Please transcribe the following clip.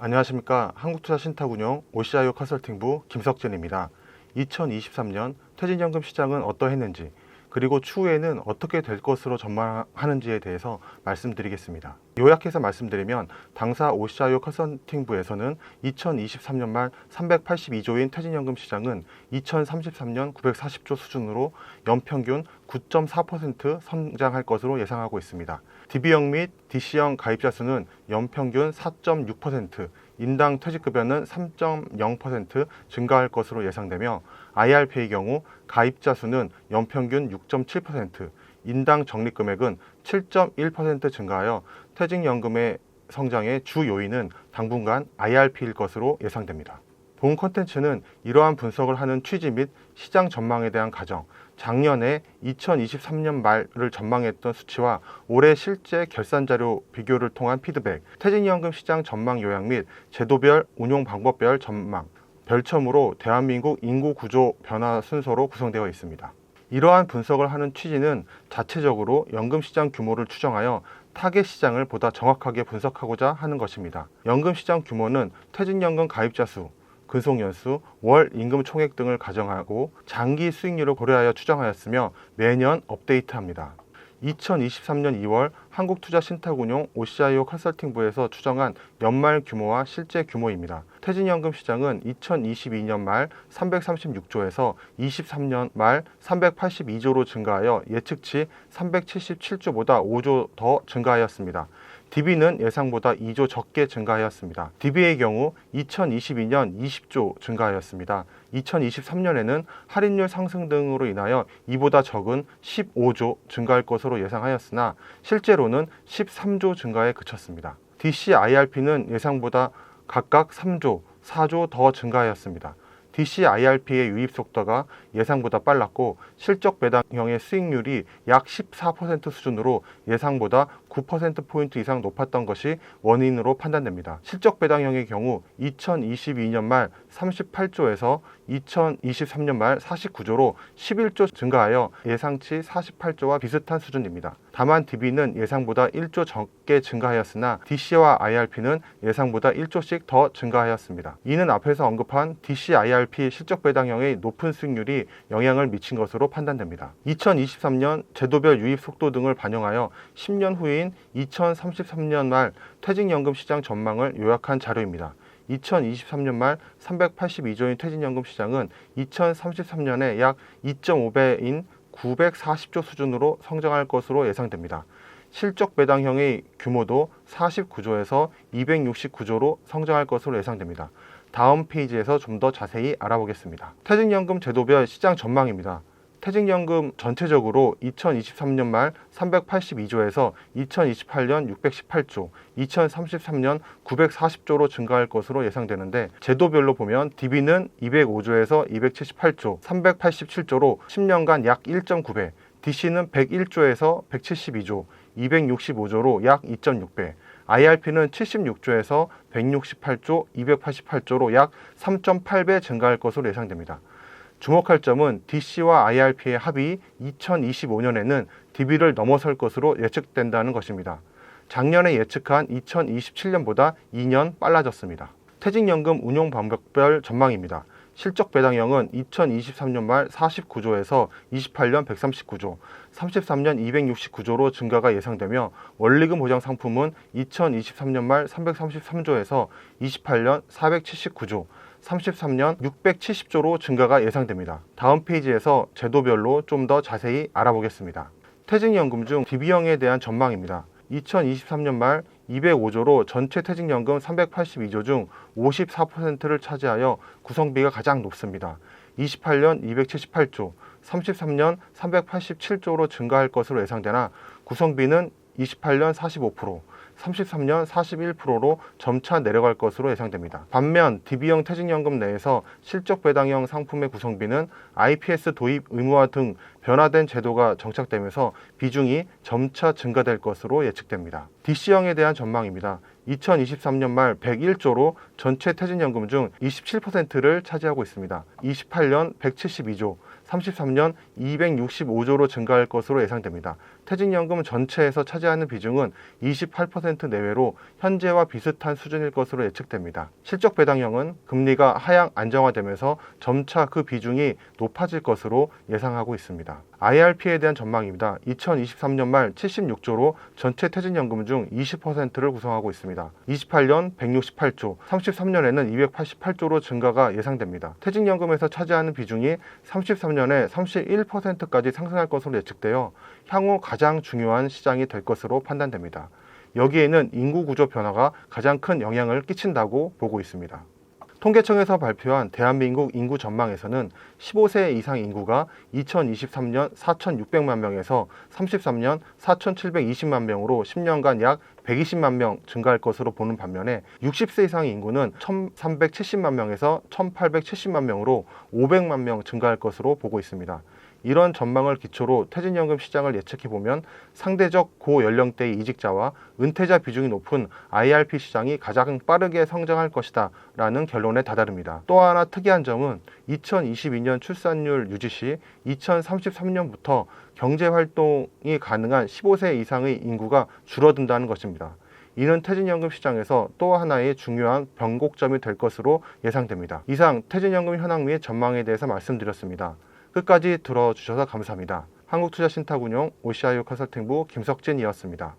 안녕하십니까. 한국투자신탁운용 OCIO 컨설팅부 김석진입니다. 2023년 퇴직연금 시장은 어떠했는지 그리고 추후에는 어떻게 될 것으로 전망하는지에 대해서 말씀드리겠습니다. 요약해서 말씀드리면 당사 OCIO 컨설팅부에서는 2023년 말 382조인 퇴직연금 시장은 2033년 940조 수준으로 연평균 9.4% 성장할 것으로 예상하고 있습니다. DB형 및 DC형 가입자 수는 연평균 4.6%, 인당 퇴직급여는 3.0% 증가할 것으로 예상되며 IRP의 경우 가입자 수는 연평균 6.7%, 인당 적립금액은 7.1% 증가하여 퇴직연금의 성장의 주 요인은 당분간 IRP일 것으로 예상됩니다. 본 컨텐츠는 이러한 분석을 하는 취지 및 시장 전망에 대한 가정, 작년에 2023년 말을 전망했던 수치와 올해 실제 결산 자료 비교를 통한 피드백, 퇴직연금 시장 전망 요약 및 제도별 운용 방법별 전망, 별첨으로 대한민국 인구 구조 변화 순서로 구성되어 있습니다. 이러한 분석을 하는 취지는 자체적으로 연금 시장 규모를 추정하여 타겟 시장을 보다 정확하게 분석하고자 하는 것입니다. 연금 시장 규모는 퇴직연금 가입자 수, 근속연수, 월 임금 총액 등을 가정하고 장기 수익률을 고려하여 추정하였으며 매년 업데이트합니다. 2023년 2월 한국투자신탁운용 OCIO 컨설팅부에서 추정한 연말 규모와 실제 규모입니다. 퇴직연금 시장은 2022년 말 336조에서 23년 말 382조로 증가하여 예측치 377조보다 5조 더 증가하였습니다. DB는 예상보다 2조 적게 증가하였습니다. DB의 경우 2022년 20조 증가하였습니다. 2023년에는 할인율 상승 등으로 인하여 이보다 적은 15조 증가할 것으로 예상하였으나 실제로는 13조 증가에 그쳤습니다. DC IRP는 예상보다 각각 3조, 4조 더 증가하였습니다. DC IRP의 유입 속도가 예상보다 빨랐고 실적 배당형의 수익률이 약 14% 수준으로 예상보다 9%포인트 이상 높았던 것이 원인으로 판단됩니다. 실적 배당형의 경우 2022년 말 38조에서 2023년 말 49조로 11조 증가하여 예상치 48조와 비슷한 수준입니다. 다만 DB는 예상보다 1조 적게 증가하였으나 DC와 IRP는 예상보다 1조씩 더 증가하였습니다. 이는 앞에서 언급한 DC IRP 실적 배당형의 높은 수익률이 영향을 미친 것으로 판단됩니다. 2023년 제도별 유입 속도 등을 반영하여 10년 후인 2033년 말 퇴직연금 시장 전망을 요약한 자료입니다. 2023년 말 382조인 퇴직연금 시장은 2033년에 약 2.5배인 940조 수준으로 성장할 것으로 예상됩니다. 실적 배당형의 규모도 49조에서 269조로 성장할 것으로 예상됩니다. 다음 페이지에서 좀 더 자세히 알아보겠습니다. 퇴직연금 제도별 시장 전망입니다. 퇴직연금 전체적으로 2023년 말 382조에서 2028년 618조, 2033년 940조로 증가할 것으로 예상되는데 제도별로 보면 DB는 205조에서 278조, 387조로 10년간 약 1.9배, DC는 101조에서 172조, 265조로 약 2.6배, IRP는 76조에서 168조, 288조로 약 3.8배 증가할 것으로 예상됩니다. 주목할 점은 DC와 IRP의 합이 2025년에는 DB를 넘어설 것으로 예측된다는 것입니다. 작년에 예측한 2027년보다 2년 빨라졌습니다. 퇴직연금 운용 방법별 전망입니다. 실적 배당형은 2023년 말 49조에서 28년 139조, 33년 269조로 증가가 예상되며 원리금 보장 상품은 2023년 말 333조에서 28년 479조, 33년 670조로 증가가 예상됩니다. 다음 페이지에서 제도별로 좀 더 자세히 알아보겠습니다. 퇴직연금 중 DB형에 대한 전망입니다. 2023년 말 205조로 전체 퇴직연금 382조 중 54%를 차지하여 구성비가 가장 높습니다. 28년 278조, 33년 387조로 증가할 것으로 예상되나 구성비는 28년 45%, 33년 41%로 점차 내려갈 것으로 예상됩니다. 반면 DB형 퇴직연금 내에서 실적 배당형 상품의 구성비는 IPS 도입 의무화 등 변화된 제도가 정착되면서 비중이 점차 증가될 것으로 예측됩니다. DC형에 대한 전망입니다. 2023년 말 101조로 전체 퇴직연금 중 27%를 차지하고 있습니다. 28년 172조, 33년 265조로 증가할 것으로 예상됩니다. 퇴직연금 전체에서 차지하는 비중은 28% 내외로 현재와 비슷한 수준일 것으로 예측됩니다. 실적 배당형은 금리가 하향 안정화되면서 점차 그 비중이 높아질 것으로 예상하고 있습니다. IRP에 대한 전망입니다. 2023년 말 76조로 전체 퇴직연금 중 20%를 구성하고 있습니다. 28년 168조, 33년에는 288조로 증가가 예상됩니다. 퇴직연금에서 차지하는 비중이 33 년에 31%까지 상승할 것으로 예측되어 향후 가장 중요한 시장이 될 것으로 판단됩니다. 여기에는 인구 구조 변화가 가장 큰 영향을 끼친다고 보고 있습니다. 통계청에서 발표한 대한민국 인구 전망에서는 15세 이상 인구가 2023년 4,600만 명에서 33년 4,720만 명으로 10년간 약 120만 명 증가할 것으로 보는 반면에 60세 이상 인구는 1,370만 명에서 1,870만 명으로 500만 명 증가할 것으로 보고 있습니다. 이런 전망을 기초로 퇴직연금 시장을 예측해 보면 상대적 고연령대의 이직자와 은퇴자 비중이 높은 IRP 시장이 가장 빠르게 성장할 것이다 라는 결론에 다다릅니다. 또 하나 특이한 점은 2022년 출산율 유지 시 2033년부터 경제 활동이 가능한 15세 이상의 인구가 줄어든다는 것입니다. 이는 퇴직연금 시장에서 또 하나의 중요한 변곡점이 될 것으로 예상됩니다. 이상 퇴직연금 현황 및 전망에 대해서 말씀드렸습니다. 끝까지 들어주셔서 감사합니다. 한국투자신탁운용 OCIO 컨설팅부 김석진이었습니다.